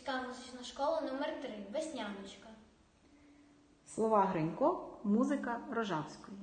Сільська музична школа номер 3 Весняночка. Слова Гринько, музика Рожавської.